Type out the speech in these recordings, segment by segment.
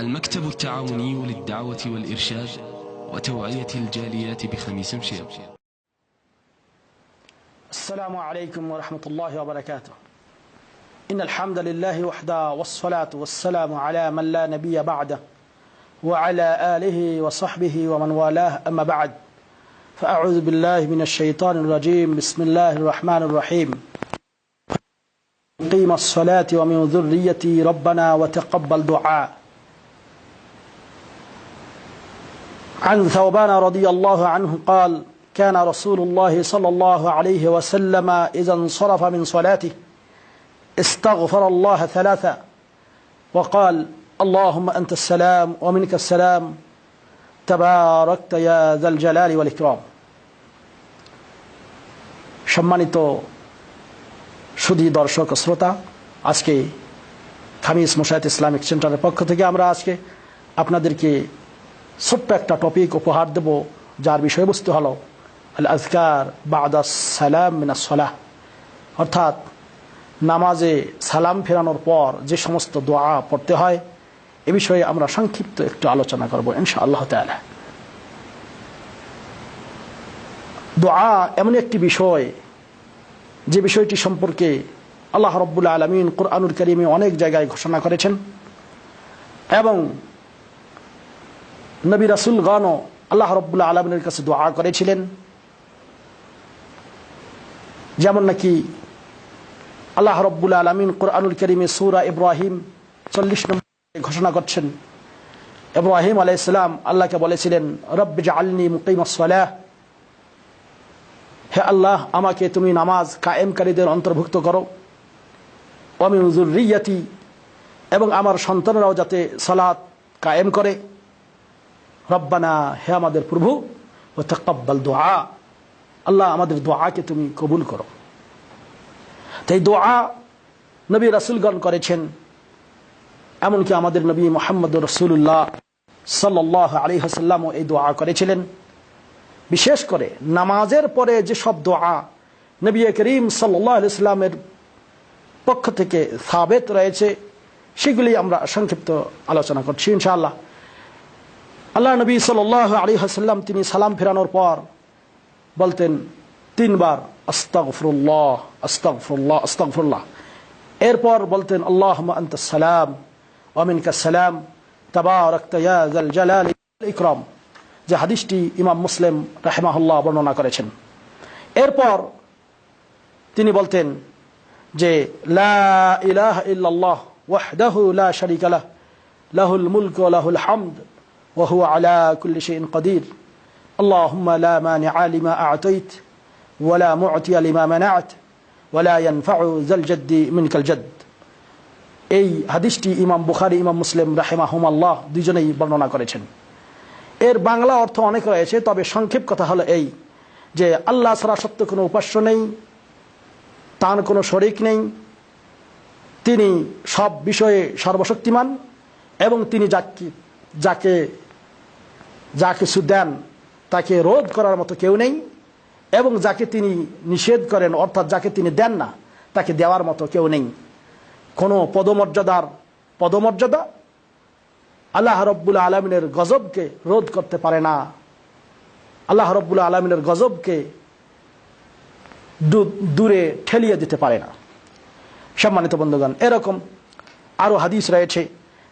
المكتب التعاوني للدعوة والإرشاد وتوعية الجاليات بخميس مشيط السلام عليكم ورحمة الله وبركاته. إن الحمد لله وحده والصلاة والسلام على من لا نبي بعده وعلى آله وصحبه ومن والاه. أما بعد فأعوذ بالله من الشيطان الرجيم. بسم الله الرحمن الرحيم. قيم الصلاة ومن ذريتي ربنا وتقبل دعاء. عن ثوبان رضي الله عنه قال كان رسول الله صلى الله عليه وسلم إذا انصرف من صلاته استغفر الله ثلاثا وقال اللهم أنت السلام ومنك السلام تباركت يا ذا الجلال والإكرام সম্মানিত সুদী দর্শক শ্রোতা আজকে খামিস মুশাহিদ ইসলামিক সেন্টারের পক্ষ থেকে আমরা আজকে আপনাদেরকে ছোট্ট একটা টপিক উপহার দেব, যার বিষয়বস্তু হল আল আজকার বাদাস সালাম মিনাসলাহ অর্থাৎ নামাজে সালাম ফেরানোর পর যে সমস্ত দোয়া পড়তে হয়, এ বিষয়ে আমরা সংক্ষিপ্ত একটু আলোচনা করব ইনশা আল্লাহ তালা দোয়া এমন একটি বিষয়, যে বিষয়টি সম্পর্কে আল্লাহ রব্বুল আলমিন কোরআনুল করিমে অনেক জায়গায় ঘোষণা করেছেন, এবং নবী রাসুল গানও আল্লাহ রব্বুল্লা আলমিনের কাছে দোয়া করেছিলেন। যেমন নাকি আল্লাহ রব্বুল আলমিন কোরআনুল করিমে সুরা ইব্রাহিম চল্লিশ নম্বর ঘোষণা করছেন। ইব্রাহিম আলাইসালাম আল্লাহকে বলেছিলেন, রব্বে আলনি মুকিমসালাহ হে আল্লাহ, আমাকে তুমি নামাজ কায়েমকারীদের অন্তর্ভুক্ত করো। অমিউজুরিয়াতি এবং আমার সন্তানরাও যাতে সালাত কায়েম করে। রব্বানা, হে আমাদের প্রভু, ও তকব্বাল দোয়া। আল্লাহ আমাদের দোয়াকে তুমি কবুল করো। তাই দোয়া নবী রাসুলগণ করেছেন, এমনকি আমাদের নবী মোহাম্মদ রসুল্লাহ সাল্লাহ আলী হাসাল্লামও এই দোয়া করেছিলেন। বিশেষ করে নামাজের পরে যে সব দোয়া নবী করিম সাল্লাহ ইসলামের পক্ষ থেকে সাবেত রয়েছে, সেগুলি আমরা সংক্ষিপ্ত আলোচনা করছি ইনশাআল্লাহ। আল্লাহ নবী সাল আলী হাসাল্লাম তিনি সালাম ফেরানোর পর বলতেন তিনবার, আস্তাগফরুল্লাহ আস্তাগফরুল্লাহ আস্তাগফরুল্লাহ। এরপর বলতেন আল্লাহ আন্ত সালাম ওমিনকা সালাম তাবারক জালাল ইকরম। যে হাদিসটি ইমাম মুসলিম রাহেমাহুল্লাহ বর্ণনা করেছেন। এরপর তিনি বলতেন যে, লা ইলাহ ইল্লাল্লাহ ওয়াহদাহু লা শারিকা লাহ, লাহুল মুলক লাহুল হামদ। وهو على كل شيء قدير اللهم لا مانع لما أعطيت ولا معطي لما منعت ولا ينفع ذا الجد منك الجد এই হাদিসটি ইমাম বুখারি ইমাম মুসলিম রাহেমাহুম আল্লাহ দুজনেই বর্ণনা করেছেন এর বাংলা অর্থ অনেক রয়েছে তবে সংক্ষেপ কথা হলো এই যে আল্লাহ ছাড়া সত্য কোনো উপাস্য নেই তার কোনো শরিক নেই তিনি সব বিষয়ে সর্বশক্তিমান এবং তিনি যাকে যাকে যা কিছু দেন তাকে রোধ করার মতো কেউ নেই, এবং যাকে তিনি নিষেধ করেন, অর্থাৎ যাকে তিনি দেন না, তাকে দেওয়ার মতো কেউ নেই। কোনো পদমর্যাদার পদমর্যাদা আল্লাহ রব্বুল আলমিনের গজবকে রোধ করতে পারে না। আল্লাহ রব্বুল আলমিনের গজবকে দূরে ঠেলিয়ে দিতে পারে না। সম্মানিত বন্ধুগণ, এরকম আরও হাদিস রয়েছে।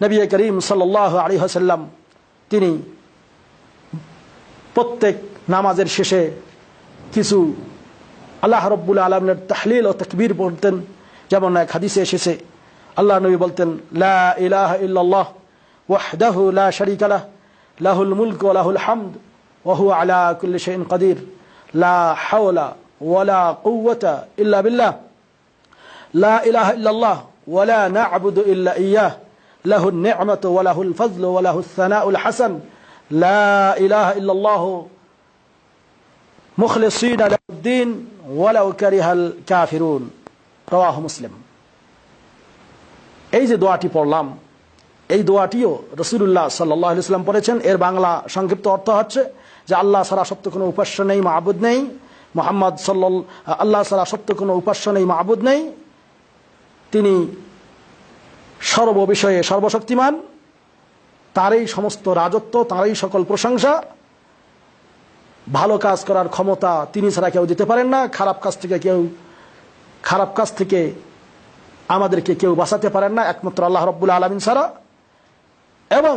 নবী করিম সাল আলী হাসাল্লাম তিনি প্রত্যেক নামাজের শেষে কিছু আল্লাহ রব্বুল আলমের তাহলিল ও তকবীর পড়তেন। যেমন এক হাদিসে এসেছে, আল্লাহ নবী বলতেন, লা ইলাহ ইল্লাল্লাহ, ওয়াহদাহু লা শারিকা লাহ, লাহুল মুলক ওয়া লাহুল হামদ, ওয়া হুয়া আলা কুল্লি শাইইন কাদির, লা হাওলা কুওয়াতা ইল্লা বিল্লাহ, লা ইলাহা ইল্লাল্লাহ ওয়ালা না'বুদু ইল্লা ইয়্যাহ له النعمة وله الفضل وله الثناء الحسن لا إله إلا الله مخلصين له الدين ولو كره الكافرون رواه مسلم এই যে দোয়াটি পড়লাম এই দোয়াটিও রসুল্লাহ সাল্লাহ ইসলাম পড়েছেন এর বাংলা সংক্ষিপ্ত অর্থ হচ্ছে যে আল্লাহ সারা সত্য কোনো উপাস্য নেই মাহবুদ নেই মোহাম্মদ সাল্ল আল্লাহ সারা সত্য কোনো উপাস্য নেই মাহবুদ নেই তিনি সর্ব বিষয়ে সর্বশক্তিমান, তারই সমস্ত রাজত্ব, তারই সকল প্রশংসা। ভালো কাজ করার ক্ষমতা তিনি ছাড়া কেউ দিতে পারেন না, খারাপ কাজ থেকে কেউ, খারাপ কাজ থেকে আমাদেরকে কেউ বাঁচাতে পারেন না, একমাত্র আল্লাহ রব্বুল আলমিন ছাড়া। এবং